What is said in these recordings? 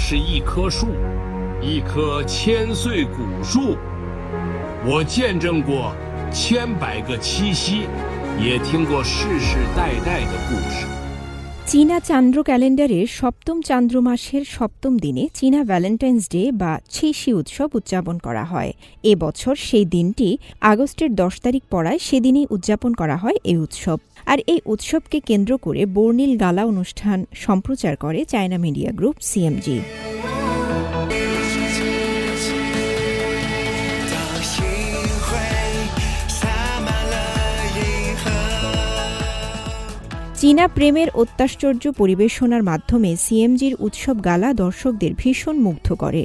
是一棵树，一棵千岁古树。我见证过千百个七夕，也听过世世代代的故事。চীনা চান্দ্র ক্যালেন্ডারের সপ্তম চান্দ্র মাসের সপ্তম দিনে চীনা ভ্যালেন্টাইন্স ডে বা ছেসি উৎসব উদযাপন করা হয়। এবছর সেই দিনটি আগস্টের দশ তারিখ পড়ায় সেদিনই উদযাপন করা হয় এই উৎসব। আর এই উৎসবকে কেন্দ্র করে বর্ণিল গালা অনুষ্ঠান সম্প্রচার করে চায়না মিডিয়া গ্রুপ সিএমজি। চীনা প্রেমের অত্যাশ্চর্য পরিবেশনার মাধ্যমে সিএমজির উৎসব গালা দর্শকদের ভীষণ মুগ্ধ করে।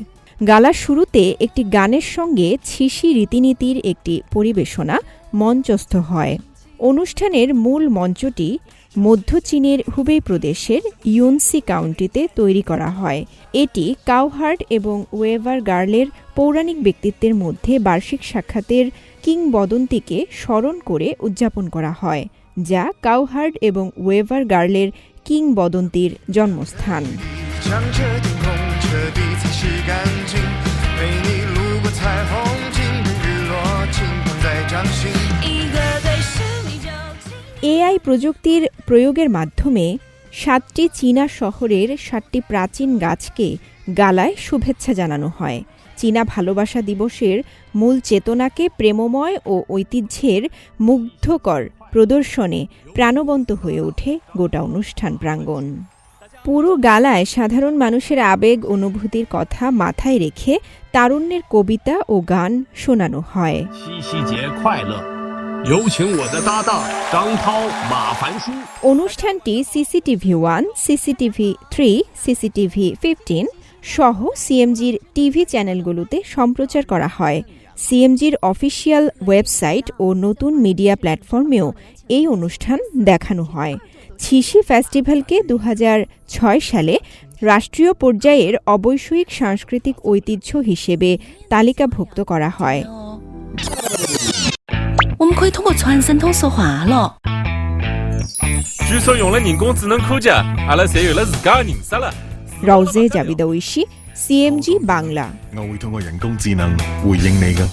গালার শুরুতে একটি গানের সঙ্গে ছিসি রীতিনীতির একটি পরিবেশনা মঞ্চস্থ হয়। অনুষ্ঠানের মূল মঞ্চটি মধ্য চীনের হুবেই প্রদেশের ইউনসি কাউন্টিতে তৈরি করা হয়। এটি কাউহার্ড এবং ওয়েভার গার্লের পৌরাণিক ব্যক্তিত্বের মধ্যে বার্ষিক সাক্ষাতের কিংবদন্তিকে স্মরণ করে উদযাপন করা হয়। যা কাউহার্ড এবং ওয়েভার গার্লের কিংবদন্তির জন্মস্থান। এআই প্রযুক্তির প্রয়োগের মাধ্যমে সাতটি চীনা শহরের সাতটি প্রাচীন গাছকে গালায় শুভেচ্ছা জানানো হয়। চীনা ভালোবাসা দিবসের মূল চেতনাকে প্রেমময় ও ঐতিহ্যের মুগ্ধকর প্রদর্শনে প্রাণবন্ত হয়ে ওঠে গোটা অনুষ্ঠান প্রাঙ্গণ। পুরো গালায় সাধারণ মানুষের আবেগ, অনুভূতির কথা মাথায় রেখে তারুণ্যের কবিতা ও গান শোনানো হয়। অনুষ্ঠানটি CCTV one, CCTV three, CCTV fifteen সহ সিএমজির টিভি চ্যানেলগুলোতে সম্প্রচার করা হয় সিএমজির অফিসিয়াল ওয়েবসাইট ও নতুন মিডিয়া প্ল্যাটফর্মেও এই অনুষ্ঠান দেখানো হয় ছিসি ফেস্টিভ্যালকে দু সালে রাষ্ট্রীয় পর্যায়ের অবৈষয়িক সাংস্কৃতিক ঐতিহ্য হিসেবে তালিকাভুক্ত করা হয় 我们可以通过传声筒说话了。据说用了人工智能口夹，阿拉侪有了自家的人设了。 羅姐入邊度是 CMG 棒啦。我會通過人工智能回應你㗎。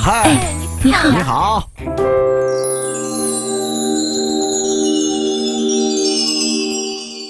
嗨，你好。你好。